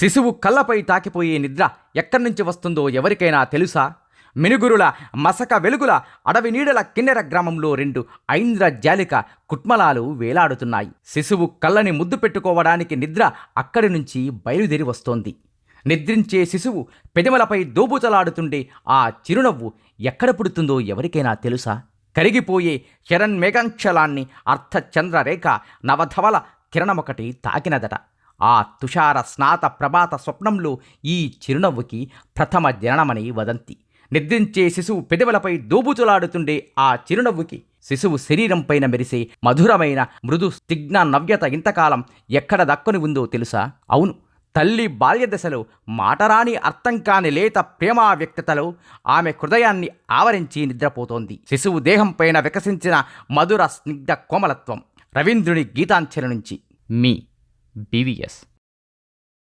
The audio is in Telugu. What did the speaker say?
శిశువు కళ్ళపై తాకిపోయే నిద్ర ఎక్కడి నుంచి వస్తుందో ఎవరికైనా తెలుసా? మినుగురుల మసక వెలుగుల అడవి నీడల కిన్నెర గ్రామంలో రెండు ఐంద్రజాలిక కుట్మలాలు వేలాడుతున్నాయి. శిశువు కళ్ళని ముద్దు పెట్టుకోవడానికి నిద్ర అక్కడి నుంచి బయలుదేరి వస్తోంది. నిద్రించే శిశువు పెదమలపై దోబుతలాడుతుండే ఆ చిరునవ్వు ఎక్కడ పుడుతుందో ఎవరికైనా తెలుసా? కరిగిపోయే హిరణ్మేఘంక్షలాన్ని మేఘాంక్షలాన్ని అర్థచంద్రరేఖ నవధవల కిరణమొకటి తాకినదట. ఆ తుషార స్నాత ప్రభాత స్వప్నంలో ఈ చిరునవ్వుకి ప్రథమ జననమని వదంతి. నిద్రించే శిశువు పెదవులపై దోబుచులాడుతుండే ఆ చిరునవ్వుకి శిశువు శరీరంపైన మెరిసే మధురమైన మృదు స్తిగ్న నవ్యత ఇంతకాలం ఎక్కడ దక్కుని ఉందో తెలుసా? అవును తల్లి బాల్యదశలో మాటరాని అర్థం కాని లేత ప్రేమా వ్యక్తతలో ఆమె హృదయాన్ని ఆవరించి నిద్రపోతోంది. శిశువు దేహంపైన వికసించిన మధుర స్నిగ్ధ కోమలత్వం. రవీంద్రుని గీతాంచల నుంచి. మీ BVS